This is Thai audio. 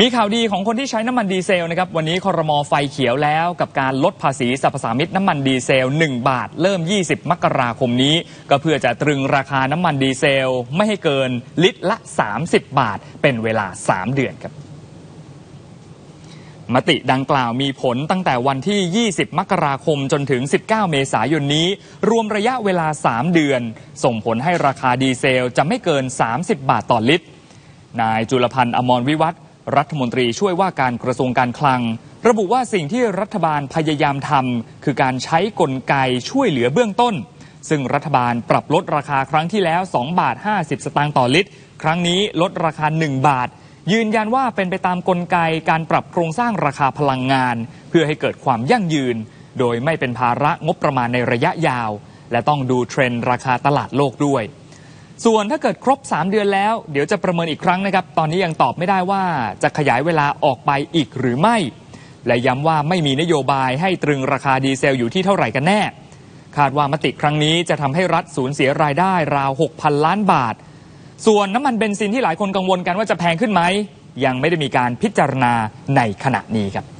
มีข่าวดีของคนที่ใช้น้ำมันดีเซลนะครับวันนี้คอรมอไฟเขียวแล้วกับการลดภาษีสรรพสามิตน้ำมันดีเซล 1 บาท เริ่ม 20 มกราคมนี้ ก็เพื่อจะตรึงราคาน้ำมันดีเซล ไม่ให้เกินลิตรละ 30 บาท เป็นเวลา 3 เดือนครับมติดังกล่าวมีผลตั้งแต่วันที่ 20 มกราคมจนถึง 19 เมษายนนี้ รวมระยะเวลา 3 เดือน ส่งผลให้ราคาดีเซลจะไม่เกิน 30 บาทต่อลิตรนายจุลพันธ์อมรวิวัฒ รัฐมนตรีช่วยว่าการกระทรวงการคลัง ระบุว่าสิ่งที่รัฐบาลพยายามทำคือการใช้กลไกช่วยเหลือเบื้องต้น ซึ่งรัฐบาลปรับลดราคาครั้งที่แล้ว 2 บาท 50 สตางค์ต่อลิตร ครั้งนี้ลดราคา 1 บาท ยืนยันว่าเป็นไปตามกลไกการปรับโครงสร้างราคาพลังงาน เพื่อให้เกิดความยั่งยืน โดยไม่เป็นภาระงบประมาณในระยะยาว และต้องดูเทรนด์ราคาตลาดโลกด้วย ส่วนถ้าเกิดครบ 3 เดือนแล้ว เดี๋ยวจะประเมินอีกครั้งนะครับ ตอนนี้ยังตอบไม่ได้ว่าจะขยายเวลาออกไปอีกหรือไม่ และย้ำว่าไม่มีนโยบายให้ตรึงราคาดีเซลอยู่ที่เท่าไหร่กันแน่ คาดว่ามติครั้งนี้จะทำให้รัฐสูญเสียรายได้ราว 6,000 ล้านบาท ส่วนน้ำมันเบนซินที่หลายคนกังวลกันว่าจะแพงขึ้นไหมยังไม่ได้มีการพิจารณาในขณะนี้ครับ